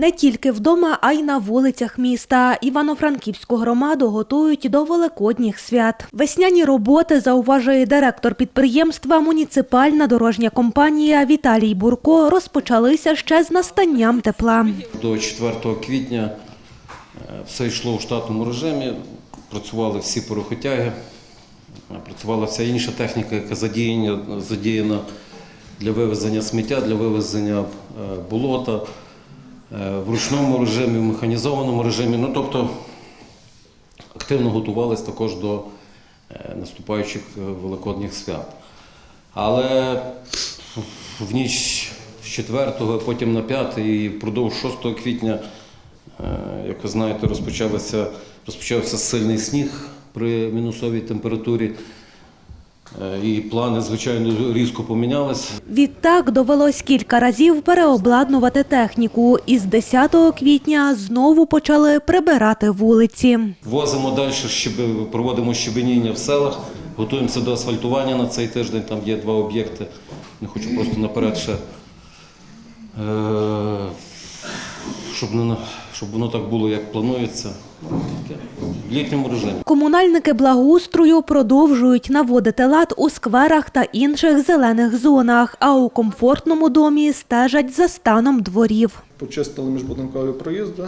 Не тільки вдома, а й на вулицях міста. Івано-Франківську громаду готують до великодніх свят. Весняні роботи, зауважує директор підприємства Муніципальна дорожня компанія Віталій Бурко, розпочалися ще з настанням тепла. До 4 квітня е, все йшло у штатному режимі, працювали всі порохотяги, е, працювала вся інша техніка, яка задіяна, задіяна для вивезення сміття, для вивезення е, болота в ручному режимі, в механізованому режимі. Ну, тобто активно готувалися також до е, наступаючих е, великодніх свят. Але в ніч з 4, потім на 5 і впродовж 6 квітня, е, як ви знаєте, розпочався, розпочався сильний сніг при мінусовій температурі. Е, І плани, звичайно, різко помінялись. Відтак довелось кілька разів переобладнувати техніку. І з 10 квітня знову почали прибирати вулиці. Возимо далі, щеби- проводимо щебеніння в селах, готуємося до асфальтування на цей тиждень. Там є два об'єкти. Не хочу просто наперед ще. Е, щоб, не, щоб воно так було, як планується. В літньому режимі. Комунальники благоустрою продовжують наводити лад у скверах та інших зелених зонах, а у комфортному домі стежать за станом дворів. Почистили міжбудинкові проїзди,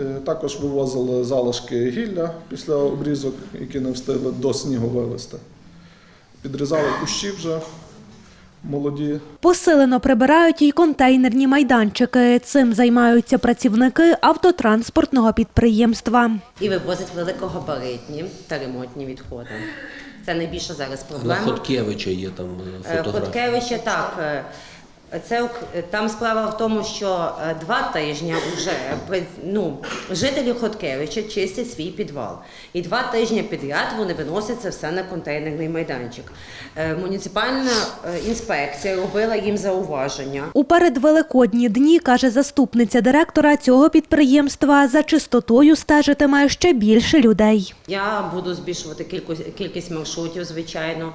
е, також вивозили залишки гілля після обрізок, які не встигли до снігу вивезти. Підрізали кущі вже молоді. Посилено прибирають і контейнерні майданчики. Цим займаються працівники автотранспортного підприємства. і вивозять великогабаритні та ремонтні відходи. Це найбільша зараз На проблема. Хоткевича є там фотографія. Е, фотографії. Хоткевича так. Це там справа в тому, що е, два тижні вже ну, жителі Хоткевича чистять свій підвал. І два тижні підряд вони виносять це все на контейнерний майданчик. Е, Муніципальна е, інспекція робила їм зауваження. У передвеликодні дні, каже заступниця директора цього підприємства, за чистотою стежитиме ще більше людей. Я буду збільшувати кількість, кількість маршрутів, звичайно.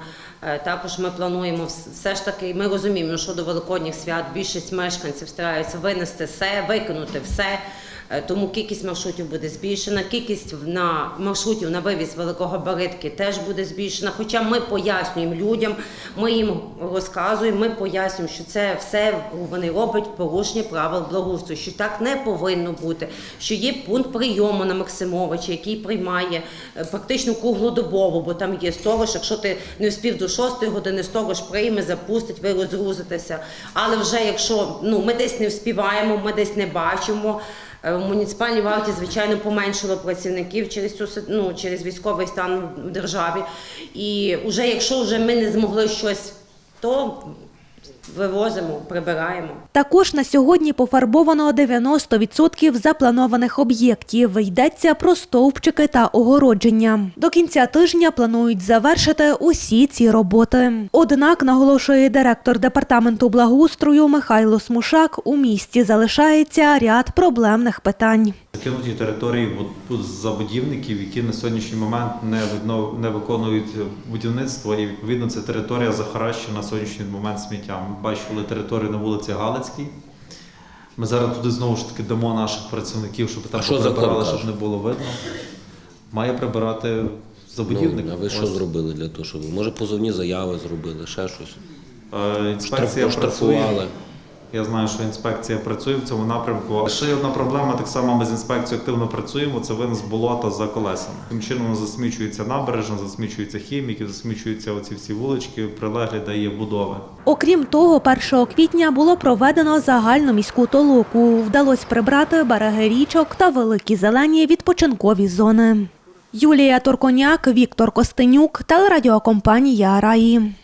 Також ми плануємо все ж таки. Ми розуміємо, що до великодніх свят більшість мешканців стараються винести все, викинути все. Е, Тому кількість маршрутів буде збільшена. Кількість на маршрутів на вивіз великогабаритки теж буде збільшена. Хоча ми пояснюємо людям, ми їм розказуємо, ми пояснюємо, що це все вони роблять порушення правил благоустрою, що так не повинно бути. Що є пункт прийому на Максимовича, який приймає е, практично круглодобово, бо там є сторож. Якщо ти не вспів до 6 години, сторож прийме, запустить, ви розгрузитеся. Але вже якщо ну ми десь не вспіваємо, ми десь не бачимо. е, В муніципальній варті, звичайно, поменшило працівників через цю ну, через військовий стан в державі. І вже якщо вже ми не змогли щось, то вивозимо, прибираємо. Також на сьогодні пофарбовано 90% запланованих об'єктів. Йдеться про стовпчики та огородження. До кінця тижня планують завершити усі ці роботи. Однак, наголошує директор департаменту благоустрою Михайло Смушак, у місті залишається ряд проблемних питань. Закинуті території бу- забудівників, які на сьогоднішній момент не, не виконують будівництво, і відповідно це територія захаращена на сьогоднішній момент сміттям. Бачили територію на вулиці Галицькій. Ми зараз туди знову ж таки дамо наших працівників, щоб там що прибирали, щоб не було видно. Має прибирати забудівник. Ну, а ви що Ось. зробили для того, щоб може позовні заяви зробили, ще щось? Е, Інспекція Штраф- працює. Я знаю, що інспекція працює в цьому напрямку. Ще одна проблема, так само ми з інспекцією активно працюємо. Це винос болота за колесами. Тим чином засмічується набережна, засмічуються хіміки, засмічуються оці всі вулички, прилеглі, де є будови. Окрім того, 1 квітня було проведено загальну міську толоку. Вдалося прибрати береги річок та великі зелені відпочинкові зони. Юлія Турконяк, Віктор Костенюк, телерадіокомпанія Раї.